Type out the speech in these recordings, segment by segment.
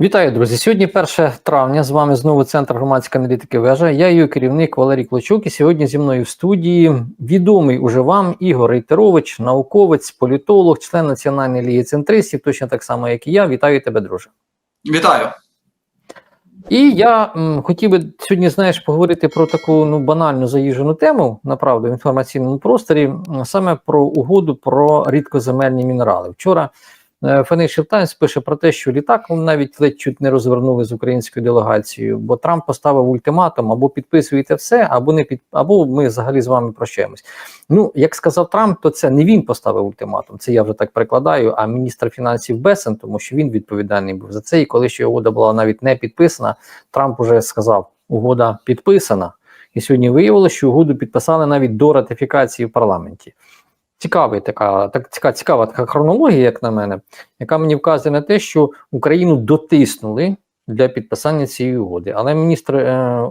Вітаю, друзі! Сьогодні 1 травня. З вами знову центр громадської аналітики вежа. Я її керівник Валерій Клочук. І сьогодні зі мною в студії відомий уже вам Ігор Рейтерович, науковець, політолог, член Національної ліги центристів, точно так само, як і я. Вітаю тебе, друже. Вітаю. І я м, хотів би сьогодні, знаєш, поговорити про таку ну банальну заїжджену тему, направду в інформаційному просторі, саме про угоду про рідкоземельні мінерали. Вчора Financial Times пише про те, що літак навіть ледь чуть не розвернули з українською делегацією, бо Трамп поставив ультиматум: або підписуєте все, або не під або ми взагалі з вами прощаємось. Ну, як сказав Трамп, то це не він поставив ультиматум. Це я вже так перекладаю. А міністр фінансів Бесен, тому що він відповідальний був за це. І коли ще угода була навіть не підписана, Трамп уже сказав: угода підписана. І сьогодні виявилося, що угоду підписали навіть до ратифікації в парламенті. Цікавий така, так, цікава, цікава така хронологія, як на мене, яка мені вказує на те, що Україну дотиснули для підписання цієї угоди. Але міністр, е,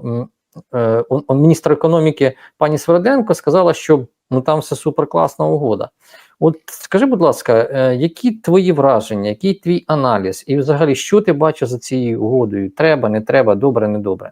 е, міністр економіки пані Сверденко сказала, що ну там все суперкласна угода. От скажи, будь ласка, е, які твої враження, який твій аналіз, і взагалі, що ти бачиш за цією угодою? Треба, не треба, добре, не добре.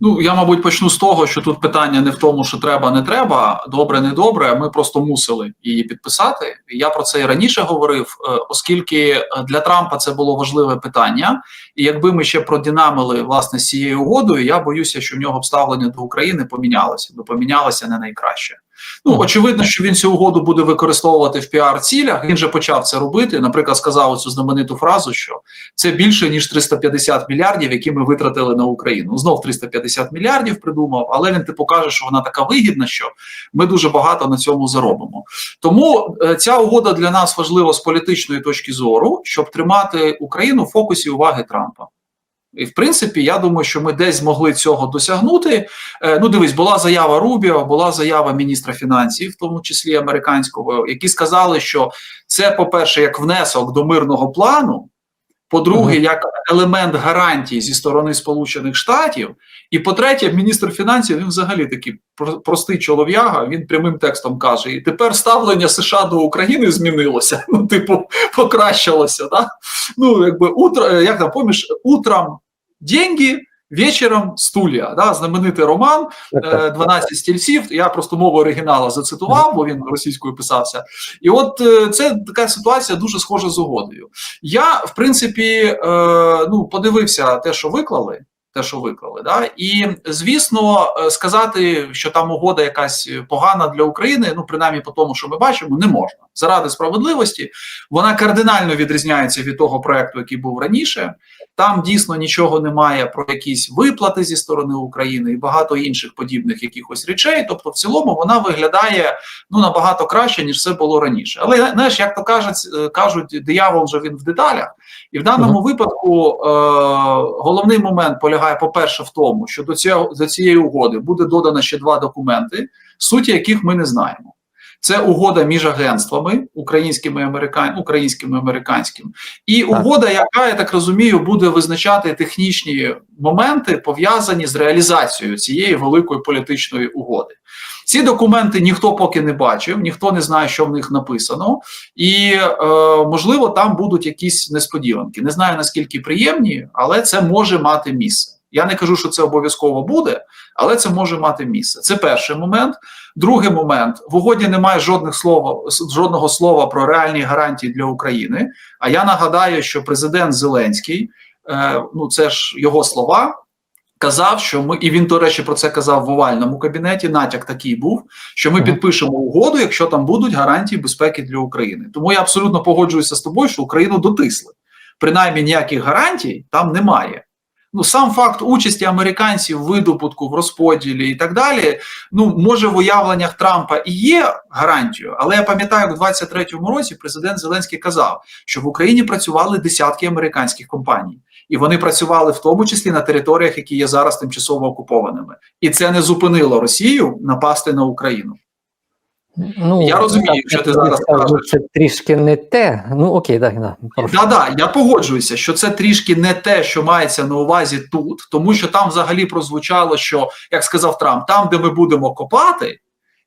Ну я мабуть почну з того, що тут питання не в тому, що треба, не треба, добре, не добре. Ми просто мусили її підписати. Я про це і раніше говорив, е, оскільки е, для Трампа це було важливе питання. І якби ми ще продінамили власне з цією угодою, я боюся, що в нього обставлення до України помінялося, бо помінялося не найкраще. Ну очевидно, що він цю угоду буде використовувати в піар-цілях. Він же почав це робити. Наприклад, сказав цю знамениту фразу, що це більше ніж 350 мільярдів, які ми витратили на Україну. Знов 350 мільярдів придумав, але він типу каже, що вона така вигідна, що ми дуже багато на цьому заробимо. Тому е, ця угода для нас важлива з політичної точки зору, щоб тримати Україну в фокусі уваги Трампа. І в принципі, я думаю, що ми десь змогли цього досягнути. Е, ну, дивись, була заява Рубіо, була заява міністра фінансів, в тому числі американського, які сказали, що це, по-перше, як внесок до мирного плану. По-друге, як елемент гарантій зі сторони Сполучених Штатів, і по-третє, міністр фінансів він взагалі такий про- простий чолов'яга. Він прямим текстом каже: і тепер ставлення США до України змінилося. Ну, типу, покращилося. Да? Ну, якби утро, як там поміж утром деньги, вечором стулья. Да? Знаменитий роман Так, е, 12 стільців. Я просто мову оригіналу зацитував, бо він російською писався. І от е, це така ситуація дуже схожа з угодою. Я, в принципі, е, ну, подивився те, що виклали. Те, що виклали, да, і звісно, сказати, що там угода якась погана для України, ну принаймні по тому, що ми бачимо, не можна заради справедливості. Вона кардинально відрізняється від того проекту, який був раніше. Там дійсно нічого немає про якісь виплати зі сторони України і багато інших подібних якихось речей. Тобто, в цілому вона виглядає ну набагато краще ніж це було раніше. Але знаєш, як то кажуть, е, кажуть, диявол вже він в деталях, і в даному випадку е, головний момент полягає, по-перше, в тому, що до цього до цієї угоди буде додано ще два документи, суті яких ми не знаємо. Це угода між агентствами українськими і американ... українським і американським, і Так. угода, яка я так розумію, буде визначати технічні моменти пов'язані з реалізацією цієї великої політичної угоди. Ці документи ніхто поки не бачив, ніхто не знає, що в них написано, і е, можливо там будуть якісь несподіванки. Не знаю наскільки приємні, але це може мати місце. Я не кажу, що це обов'язково буде, але це може мати місце. Це перший момент. Другий момент в угоді немає жодних слова, жодного слова про реальні гарантії для України. А я нагадаю, що президент Зеленський, е, ну це ж його слова. Казав, що ми, і він, до речі, про це казав в овальному кабінеті. Натяк такий був, що ми підпишемо угоду, якщо там будуть гарантії безпеки для України. Тому я абсолютно погоджуюся з тобою, що Україну дотисли. Принаймні ніяких гарантій там немає. Ну, сам факт участі американців в видобутку, в розподілі і так далі. Ну, може, в уявленнях Трампа і є гарантією, але я пам'ятаю, у 23-му році президент Зеленський казав, що в Україні працювали десятки американських компаній, і вони працювали в тому числі на територіях, які є зараз тимчасово окупованими, і це не зупинило Росію напасти на Україну. Ну, Я розумію, так, що ти зараз кажеш. Це трішки не те. Ну окей, так, да. Да, да, я погоджуюся, що це трішки не те, що мається на увазі тут, тому що там взагалі прозвучало, що як сказав Трамп, там, де ми будемо копати,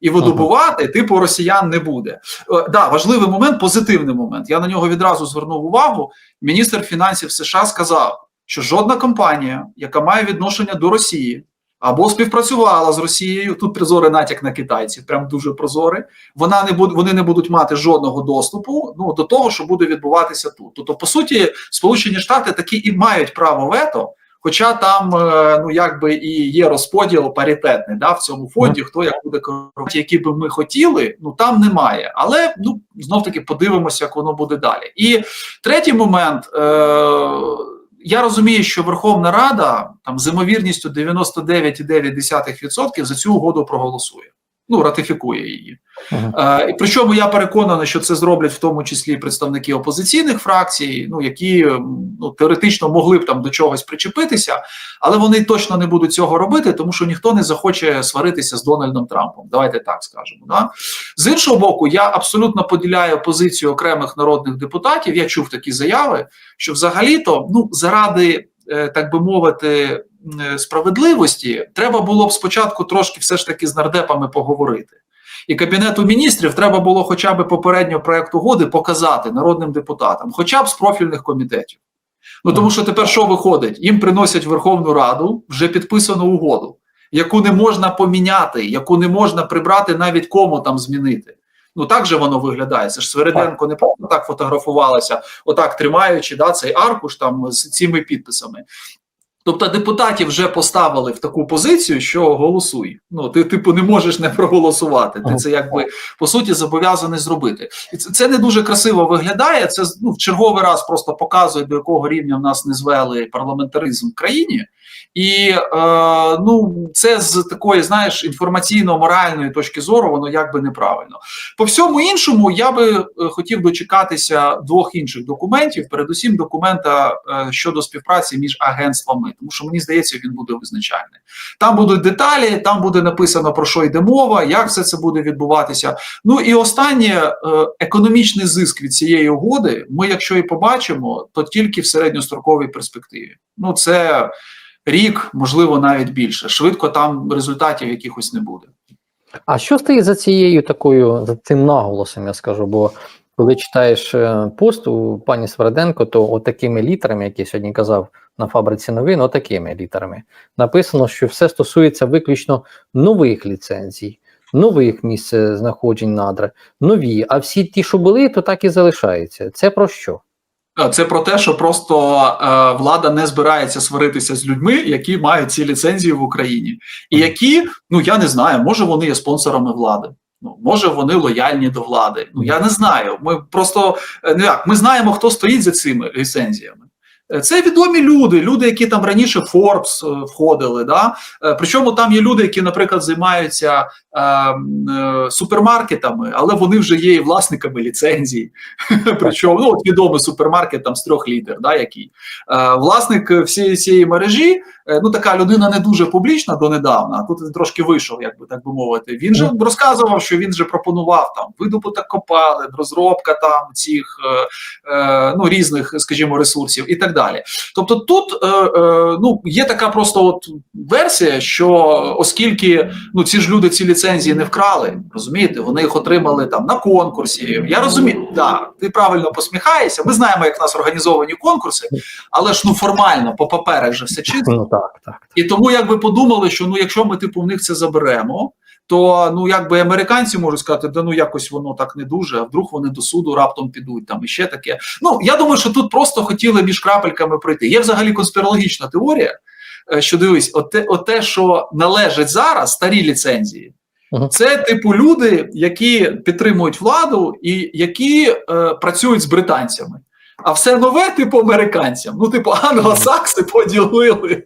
І видобувати, типу, росіян не буде. Е, да, важливий момент, позитивний момент. Я на нього відразу звернув увагу. Міністр фінансів США сказав, що жодна компанія, яка має відношення до Росії або співпрацювала з Росією, тут прозорий натяк на китайців, прям дуже прозорий. Вона не буде, вони не будуть мати жодного доступу ну до того, що буде відбуватися тут. Тобто, по суті, Сполучені Штати такі і мають право вето. Хоча там е, ну якби і є розподіл паритетний да, в цьому фонді, хто як буде керувати, які би ми хотіли, ну там немає. Але ну знов таки подивимося, як воно буде далі. І третій момент. Е, я розумію, що Верховна Рада там з ймовірністю 99,9% за цю угоду проголосує. Ну, ратифікує її. Ага. Е, і причому я переконаний, що це зроблять в тому числі представники опозиційних фракцій, ну які ну, теоретично могли б там до чогось причепитися, але вони точно не будуть цього робити, тому що ніхто не захоче сваритися з Дональдом Трампом. Давайте так скажемо. Да? З іншого боку, я абсолютно поділяю позицію окремих народних депутатів. Я чув такі заяви, що взагалі-то ну заради, е, так би мовити, справедливості треба було б спочатку трошки все ж таки з нардепами поговорити. І кабінету міністрів треба було хоча б попередньо проект угоди показати народним депутатам, хоча б з профільних комітетів. Ну тому що тепер що виходить? Їм приносять в Верховну Раду вже підписану угоду, яку не можна поміняти, яку не можна прибрати навіть кому там змінити. Ну так же воно виглядає. Це ж Свериденко не просто так фотографувалася, отак тримаючи да, цей аркуш там з цими підписами. Тобто депутатів вже поставили в таку позицію, що голосуй. Ну ти типу не можеш не проголосувати. Ти це якби по суті зобов'язаний зробити. І це, це не дуже красиво виглядає. Це ну, в черговий раз просто показує, до якого рівня в нас не звели парламентаризм в країні. І е, ну це з такої, знаєш, інформаційно-моральної точки зору, воно якби неправильно. По всьому іншому, я би е, хотів дочекатися двох інших документів, передусім документа е, щодо співпраці між агентствами, тому що мені здається, він буде визначальний. Там будуть деталі, там буде написано про що йде мова, як все це буде відбуватися. Ну і останнє е, економічний зиск від цієї угоди. Ми, якщо і побачимо, то тільки в середньостроковій перспективі. Ну це рік, можливо, навіть більше. Швидко там результатів якихось не буде. А що стоїть за цією такою, за цим наголосом, я скажу? Бо коли читаєш е, пост у пані Сверденко, то отакими літерами, як я сьогодні казав на фабриці новин, отакими літерами написано, що все стосується виключно нових ліцензій, нових місць знаходжень надр, нові. А всі ті, що були, то так і залишаються. Це про що? Це про те, що просто е, влада не збирається сваритися з людьми, які мають ці ліцензії в Україні, і які, ну я не знаю, може вони є спонсорами влади. Ну, може, вони лояльні до влади. Ну я не знаю. Ми просто не як ми знаємо, хто стоїть за цими ліцензіями. Е, Це відомі люди, люди, які там раніше Forbes е, входили. Да? Е, Причому там є люди, які, наприклад, займаються е, е, супермаркетами, але вони вже є і власниками ліцензій. Причому ну, от відомий супермаркет там з трьох літер, да, який е, власник всієї цієї мережі. Е, Ну, така людина не дуже публічна донедавна, а тут він трошки вийшов, як би так би мовити. Він же розказував, що він же пропонував там видобуток копалин, розробка там цих е, е, ну, різних, скажімо, ресурсів і так далі. Тобто, тут е, е, ну, є така просто от версія, що оскільки ну, ці ж люди ці ліцензії не вкрали, розумієте, вони їх отримали там на конкурсі. Я розумію, да, ти правильно посміхаєшся. Ми знаємо, як в нас організовані конкурси, але ж ну формально по паперах же все чисто. Так, так. І тому якби подумали, що ну якщо ми типу в них це заберемо, то ну якби американці можуть сказати, да ну якось воно так не дуже, а вдруг вони до суду раптом підуть там і ще таке. Ну я думаю, що тут просто хотіли між крапельками пройти. Є взагалі конспірологічна теорія, е, що дивись, оте, оте, що належить зараз, старі ліцензії. Це типу люди, які підтримують владу і які е, працюють з британцями. А все нове, типу, американцям. Ну, типу, англосакси поділили.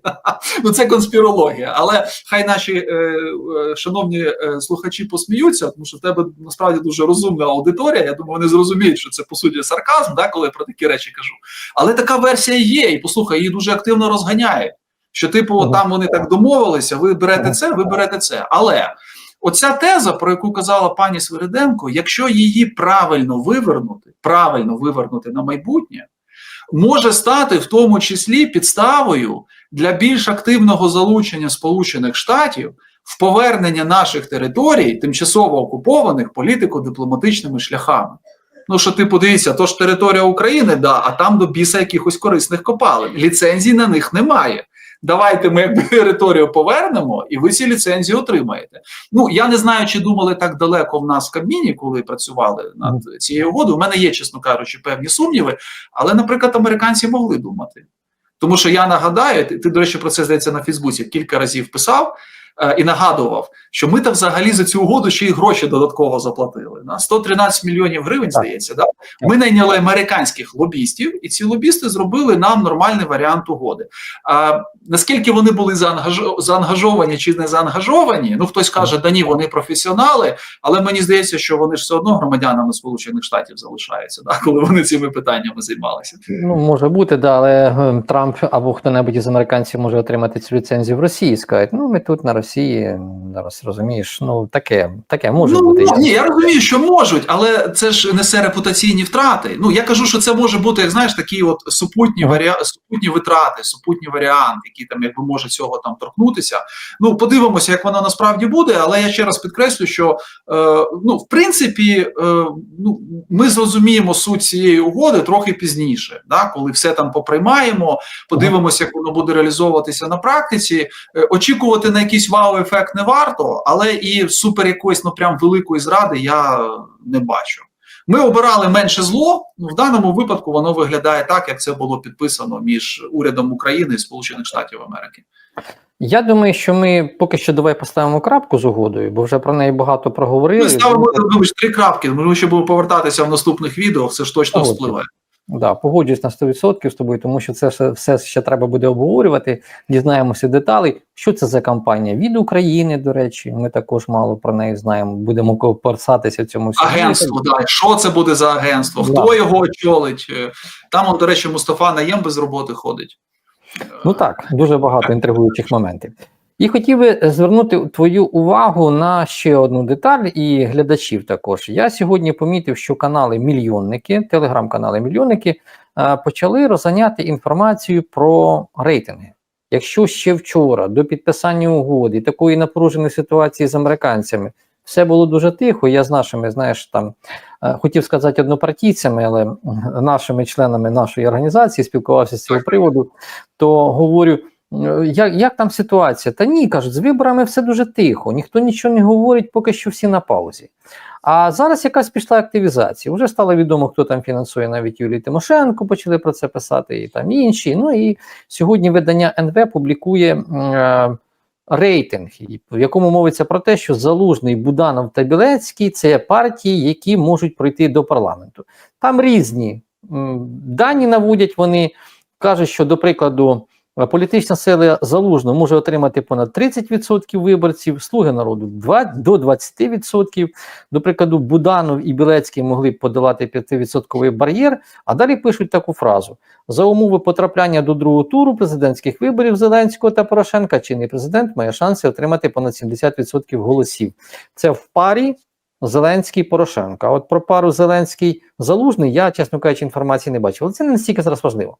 ну, це конспірологія. Але хай наші е, е, шановні е, слухачі посміються, тому що в тебе насправді дуже розумна аудиторія. Я думаю, вони зрозуміють, що це по суті сарказм, да, коли я про такі речі кажу. Але така версія є, і послухай, її дуже активно розганяє. Що, типу, там вони так домовилися, ви берете це, ви берете це. Але оця теза, про яку казала пані Свириденко, якщо її правильно вивернути, правильно вивернути на майбутнє, може стати в тому числі підставою для більш активного залучення Сполучених Штатів в повернення наших територій, тимчасово окупованих політико-дипломатичними шляхами. Ну, що ти подивися, то ж територія України, да, а там до біса якихось корисних копалин. Ліцензій на них немає. Давайте ми якби територію повернемо, і ви ці ліцензії отримаєте. Ну я не знаю, чи думали так далеко в нас в Кабміні, коли працювали над цією угодою. У мене є, чесно кажучи, певні сумніви, але, наприклад, американці могли думати. Тому що я нагадаю, ти, ти, до речі, про це здається на Фейсбуці кілька разів писав і нагадував, що ми там взагалі за цю угоду ще й гроші додатково заплатили. На 113 мільйонів гривень, здається, да? ми найняли американських лобістів, і ці лобісти зробили нам нормальний варіант угоди. А наскільки вони були заангажо- заангажовані чи не заангажовані? Ну хтось каже, да ні, вони професіонали, але мені здається, що вони ж все одно громадянами Сполучених Штатів залишаються, да? коли вони цими питаннями займалися. Ну, може бути, да, але е, Трамп або хто-небудь із американців може отримати цю ліцензію в Росії і сказати, ну ми тут на Росії, зараз розумієш, ну таке, таке може ну, бути. Ні, я розумію, що можуть, але це ж несе репутаційні втрати. Ну я кажу, що це може бути, як знаєш, такі от супутні варіа... супутні витрати, супутні варіанти, які там якби може цього там торкнутися. Ну подивимося, як воно насправді буде. Але я ще раз підкреслю, що е, ну в принципі, е, ну ми зрозуміємо суть цієї угоди трохи пізніше, да, коли все там поприймаємо, подивимося, як воно буде реалізовуватися на практиці. Е, очікувати на якийсь вау-ефект не варто, але і супер якоїсь ну прям великої зради я не бачу. Ми обирали менше зло. Ну в даному випадку воно виглядає так, як це було підписано між урядом України і Сполучених Штатів Америки. Я думаю, що ми поки що давай поставимо крапку з угодою, бо вже про неї багато проговорили. Ми ставимо вибач, три крапки. Ми ще будемо повертатися в наступних відео. Це ж точно Ага. Да, погоджуюсь на 100% з тобою, тому що це все, все ще треба буде обговорювати. Дізнаємося деталей. Що це за кампанія від України, до речі. Ми також мало про неї знаємо. Будемо копарсатися в цьому всьому. Агентство, да. що це буде за агентство? Хто Да. його очолить? Е, Там, он, до речі, Мустафа Наєм без роботи ходить. Ну так, дуже багато інтригуючих моментів. І хотів би звернути твою увагу на ще одну деталь і глядачів також. Я сьогодні помітив, що канали мільйонники, телеграм-канали мільйонники е, почали розганяти інформацію про рейтинги. Якщо ще вчора до підписання угоди такої напруженої ситуації з американцями все було дуже тихо, я з нашими, знаєш, там е, хотів сказати однопартійцями, але нашими членами нашої організації спілкувався з цього приводу, то говорю. «Е, Як, як там ситуація? Та ні, кажуть, з виборами все дуже тихо, ніхто нічого не говорить, поки що всі на паузі. А зараз якась пішла активізація. Вже стало відомо, хто там фінансує навіть Юлію Тимошенко, почали про це писати, і там інші. Ну і сьогодні видання НВ публікує е, рейтинг, в якому мовиться про те, що Залужний, Буданов та Білецький це партії, які можуть пройти до парламенту. Там різні дані наводять вони, кажуть, що, до прикладу, політична сила Залужного може отримати понад 30% виборців, слуги народу 2, до 20%. До прикладу, Буданов і Білецький могли б подолати 5% бар'єр, а далі пишуть таку фразу: за умови потрапляння до другого туру президентських виборів Зеленського та Порошенка, чинний президент має шанси отримати понад 70% голосів. Це в парі Зеленський Порошенко. А от про пару Зеленський Залужний я, чесно кажучи, інформації не бачив. Але це не настільки зараз важливо.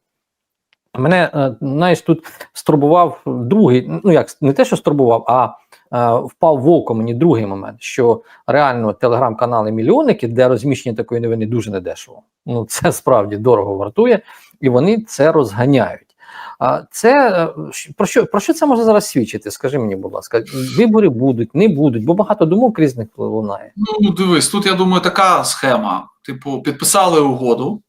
Мене, е, знаєш, тут стурбував другий, ну як не те, що стурбував, а е, впав в око мені другий момент, що реально телеграм-канали мільйонники, де розміщення такої новини дуже недешево. Ну це справді дорого вартує, і вони це розганяють. А це е, про що про що це може зараз свідчити? Скажи мені, будь ласка, вибори будуть, не будуть, бо багато думок різних лунає. Ну, дивись, тут я думаю, така схема. Типу, підписали угоду,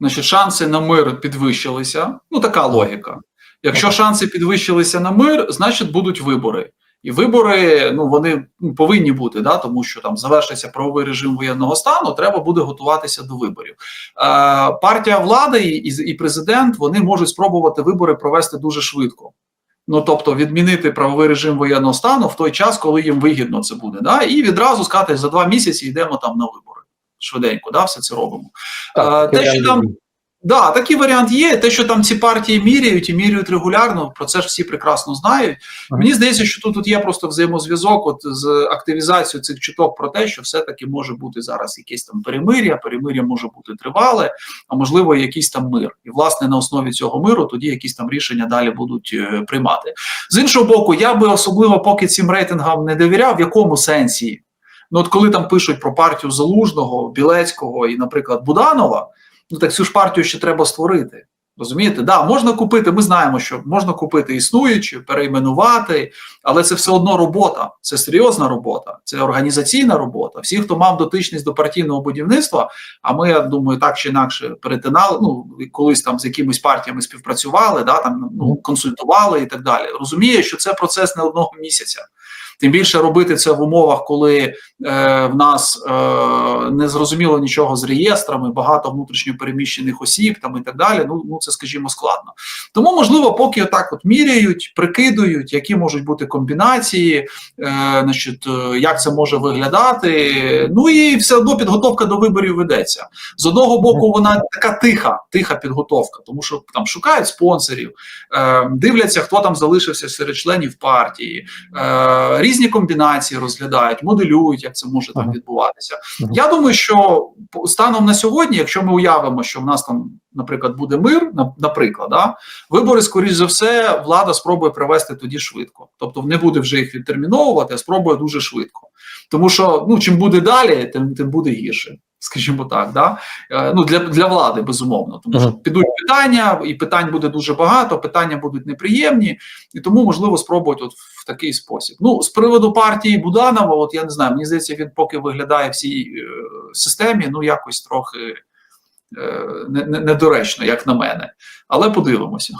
значить, шанси на мир підвищилися. Ну, така логіка. Якщо шанси підвищилися на мир, значить будуть вибори. І вибори, ну вони ну, повинні бути, да, тому що там завершиться правовий режим воєнного стану, треба буде готуватися до виборів. Е, партія влади і, і президент вони можуть спробувати вибори провести дуже швидко. Ну тобто відмінити правовий режим воєнного стану в той час, коли їм вигідно це буде, да, і відразу сказати за два місяці йдемо там на вибори. Швиденько, да, все це робимо. Е, те, що там Да, такий варіант є. Те, що там ці партії міряють і міряють регулярно, про це ж всі прекрасно знають. Мені здається, що тут, тут є просто взаємозв'язок от з активізацією цих чуток про те, що все-таки може бути зараз якесь там перемир'я, перемир'я може бути тривале, а можливо, якийсь там мир. І власне на основі цього миру тоді якісь там рішення далі будуть е, приймати. З іншого боку, я би особливо поки цим рейтингам не довіряв, в якому сенсі. Ну, от коли там пишуть про партію Залужного, Білецького і, наприклад, Буданова, ну так цю ж партію ще треба створити. Розумієте, да, можна купити. Ми знаємо, що можна купити існуючі, перейменувати, але це все одно робота. Це серйозна робота, це організаційна робота. Всі, хто мав дотичність до партійного будівництва, а ми, я думаю, так чи інакше перетинали. Ну колись там з якимись партіями співпрацювали, да там ну консультували і так далі. Розуміє, що це процес не одного місяця. Тим більше робити це в умовах, коли е, в нас е, не зрозуміло нічого з реєстрами, багато внутрішньо переміщених осіб там і так далі. Ну, ну це, скажімо, складно. Тому, можливо, поки отак от міряють, прикидують, які можуть бути комбінації, е, значить, е, як це може виглядати. Ну і все одно підготовка до виборів ведеться. З одного боку, вона така тиха, тиха підготовка, тому що там шукають спонсорів, е, дивляться, хто там залишився серед членів партії. Е, різні комбінації розглядають, моделюють, як це може там відбуватися. Ага. Я думаю, що станом на сьогодні, якщо ми уявимо, що в нас там, наприклад, буде мир, наприклад, да, вибори, скоріш за все, влада спробує провести тоді швидко. Тобто не буде вже їх відтерміновувати, а спробує дуже швидко. Тому що ну, чим буде далі, тим, тим буде гірше. Скажімо так, да? Е, ну для, для влади безумовно, тому що підуть питання, і питань буде дуже багато, питання будуть неприємні, і тому можливо спробують от в такий спосіб. Ну з приводу партії Буданова, от я не знаю, мені здається, він поки виглядає в цій е, системі, ну якось трохи е, не- не- недоречно, як на мене. Але подивимося.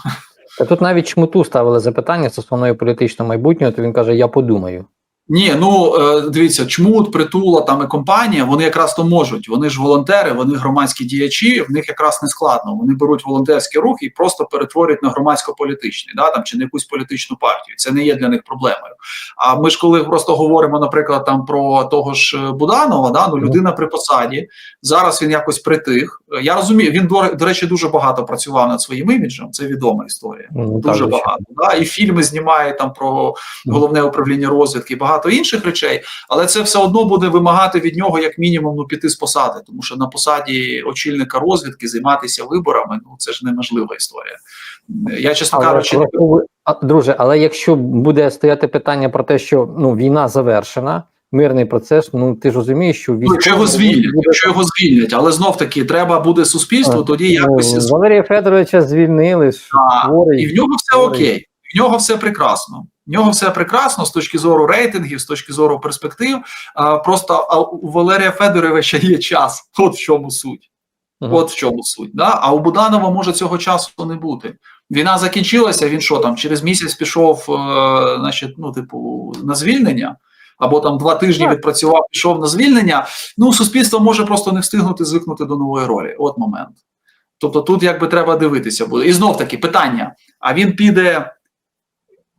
Та тут навіть чмуту ставили запитання стосовно політичного майбутнього, то він каже: Я подумаю. Ні, ну е, дивіться, чмут, притула там і компанія, вони якраз то можуть. Вони ж волонтери, вони громадські діячі. В них якраз не складно. Вони беруть волонтерські рухи і просто перетворюють на громадсько-політичний, да там чи на якусь політичну партію. Це не є для них проблемою. А ми ж коли просто говоримо, наприклад, там про того ж е, Буданова, да ну людина при посаді. Зараз він якось притих. Я розумію, він до, речі дуже багато працював над своїм іміджем. Це відома історія. Ну, Дуже звичайно. багато. Да? І фільми знімає там про головне управління розвідки, і багато інших речей, але це все одно буде вимагати від нього як мінімум ну, піти з посади, тому що на посаді очільника розвідки займатися виборами ну це ж неможлива історія. Я чесно Але, кажучи, друже, але якщо буде стояти питання про те, що ну війна завершена, мирний процес, ну ти ж розумієш, що ну, якщо його звільнять, буде- якщо його звільнять, але знов таки треба буде суспільство, тоді якось Ну, Валерія Федоровича звільнили А. І в нього все окей, в нього все прекрасно. В нього все прекрасно з точки зору рейтингів, з точки зору перспектив. А, просто а у Валерія Федоровича є час. От в чому суть. Мгм. От в чому суть. Да? А у Буданова може цього часу не бути. Війна закінчилася. Він що там через місяць пішов, е, значить, ну, типу, на звільнення. Або там два тижні відпрацював, пішов на звільнення. Ну, суспільство може просто не встигнути звикнути до нової ролі. От момент. Тобто тут якби треба дивитися буде. І знов таки питання: а він піде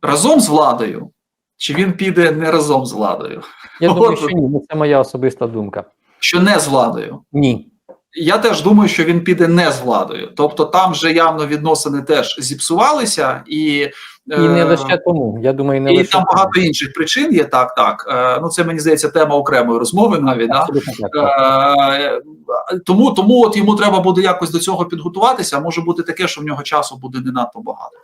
разом з владою, чи він піде не разом з владою? Я думаю, що ні, ну, це моя особиста думка. Що не з владою? Ні. Я теж думаю, що він піде не з владою. Тобто там вже явно відносини теж зіпсувалися, і, І не е, лише тому. Я думаю, не і лише там тому. багато інших причин є. Так, так. Е, ну це мені здається тема окремої розмови навіть. Да? Так, так. Е, тому, тому от йому треба буде якось до цього підготуватися. Може бути таке, що в нього часу буде не надто багато.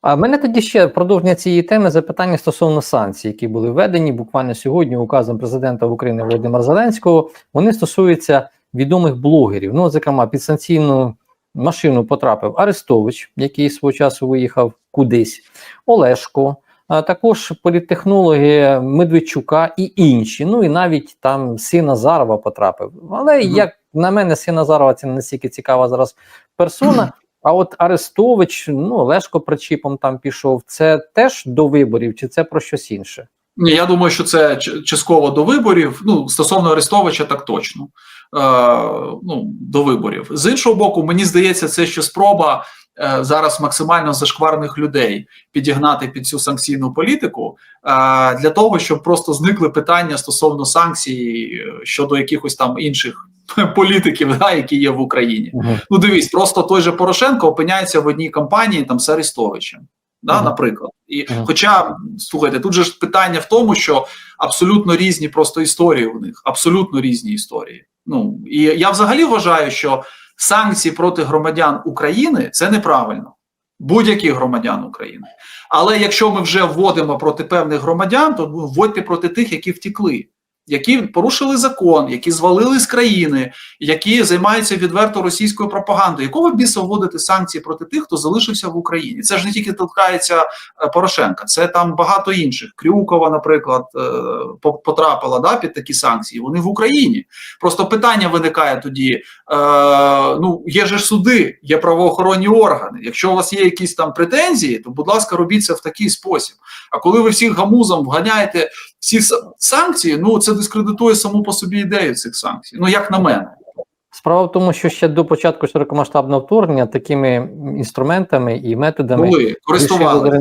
А в мене тоді ще продовження цієї теми запитання стосовно санкцій, які були введені буквально сьогодні указом президента України Володимира Зеленського. Вони стосуються відомих блогерів. Ну, зокрема, під санкційну машину потрапив Арестович, який свого часу виїхав кудись, Олешко. А також політтехнологи Медведчука і інші. Ну і навіть там син Назарова потрапив. Але Мгм. як на мене, син Назарова це не настільки цікава зараз персона. А от Арестович, ну Лешко причіпом там пішов. Це теж до виборів, чи це про щось інше? Ні, я думаю, що це частково до виборів. Ну, стосовно Арестовича, так точно. Е, ну, до виборів. З іншого боку, мені здається, це ще спроба е, зараз максимально зашкварних людей підігнати під цю санкційну політику е, для того, щоб просто зникли питання стосовно санкцій щодо якихось там інших політиків, да, які є в Україні. Мгм. Ну, дивись, просто той же Порошенко опиняється в одній кампанії там з Арестовичем, да, Мгм. наприклад. І Мгм. хоча, слухайте, тут же ж питання в тому, що абсолютно різні просто історії у них, абсолютно різні історії. Ну і я взагалі вважаю, що санкції проти громадян України це неправильно. Будь-яких громадян України. Але якщо ми вже вводимо проти певних громадян, то вводьте проти тих, які втікли, які порушили закон, які звалили з країни, які займаються відверто російською пропагандою. Якого біса вводити санкції проти тих, хто залишився в Україні? Це ж не тільки торкається е, Порошенка, це там багато інших. Крюкова, наприклад, е, потрапила да, під такі санкції. Вони в Україні. Просто питання виникає тоді: е, ну є ж суди, є правоохоронні органи. Якщо у вас є якісь там претензії, то будь ласка, робіть це в такий спосіб. А коли ви всіх гамузом вганяєте всі санкції, ну це дискредитує саму по собі ідею цих санкцій. Ну як на мене. Справа в тому, що ще до початку широкомасштабного вторгнення такими інструментами і методами Були користувалися.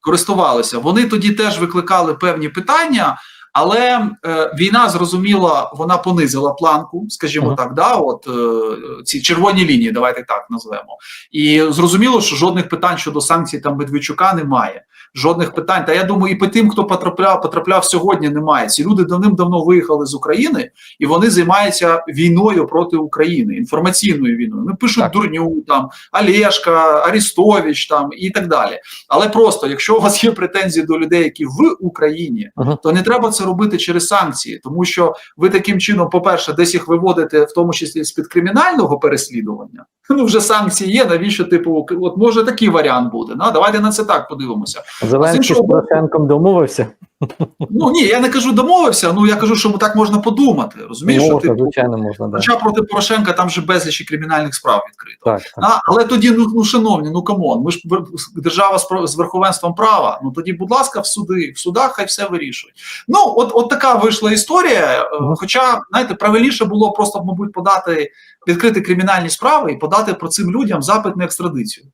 Користувалися. Вони тоді теж викликали певні питання, але е, війна зрозуміла, вона понизила планку, скажімо Мгм. так, да, от е, ці червоні лінії, давайте так назвемо. І зрозуміло, що жодних питань щодо санкцій там Медведчука немає. Жодних питань. Та я думаю, і по тим, хто потрапляв, потрапляв сьогодні, немає. Ці люди давним-давно виїхали з України, і вони займаються війною проти України, інформаційною війною. Вони пишуть Так. дурню там Олешка, Арістович там і так далі. Але просто, якщо у вас є претензії до людей, які в Україні, Мгм. то не треба це робити через санкції, тому що ви таким чином, по-перше, десь їх виводите, в тому числі з під кримінального переслідування. Ну вже санкції є. Навіщо типу, от може такий варіант бути? На давайте на це так подивимося. Зеленський з Порошенком домовився. Ну ні, я не кажу домовився. Ну я кажу, що так можна подумати. Розумієш, що можна, типу, звичайно, можна. Да. хоча проти Порошенка там же безліч кримінальних справ відкрито. Так, так. А, але тоді, ну, ну шановні, ну камон, ми ж держава з, з верховенством права. Ну тоді, будь ласка, в суди, в судах хай все вирішують. Ну, от, от така вийшла історія. Мгм. Хоча, знаєте, правильніше було просто, мабуть, подати, відкрити кримінальні справи і подати про цим людям запит на екстрадицію.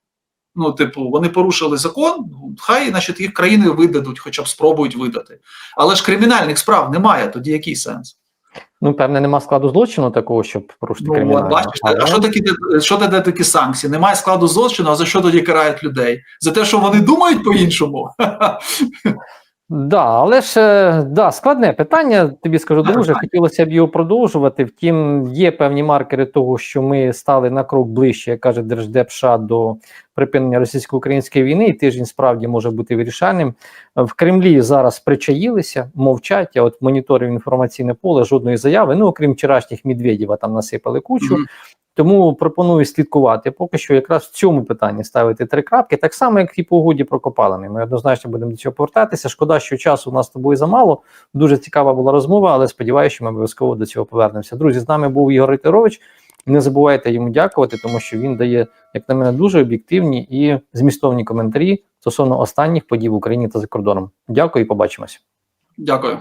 Ну, типу, вони порушили закон, хай, значить, їх країни видадуть, хоча б спробують видати. Але ж кримінальних справ немає, тоді який сенс? Ну, певне, нема складу злочину такого, щоб порушити Ну, от бачиш, а що такі що де такі санкції? Немає складу злочину, а за що тоді карають людей? За те, що вони думають по-іншому? Да, але ж да, складне питання. Тобі скажу, Так, друже. Хотілося б його продовжувати. Втім, є певні маркери того, що ми стали на крок ближче, як каже Держдеп США, до припинення російсько-української війни, і тиждень справді може бути вирішальним. В Кремлі зараз причаїлися, мовчать. Я от моніторив інформаційне поле, жодної заяви. Ну окрім вчорашніх Медведєва, там насипали кучу. Мгм. Тому пропоную слідкувати поки що якраз в цьому питанні ставити три крапки, так само, як і по угоді про копалини. Ми однозначно будемо до цього повертатися. Шкода, що часу у нас з тобою замало. Дуже цікава була розмова, але сподіваюся, що ми обов'язково до цього повернемося. Друзі, з нами був Ігор Рейтерович. Не забувайте йому дякувати, тому що він дає, як на мене, дуже об'єктивні і змістовні коментарі стосовно останніх подій в Україні та за кордоном. Дякую і побачимось. Дякую.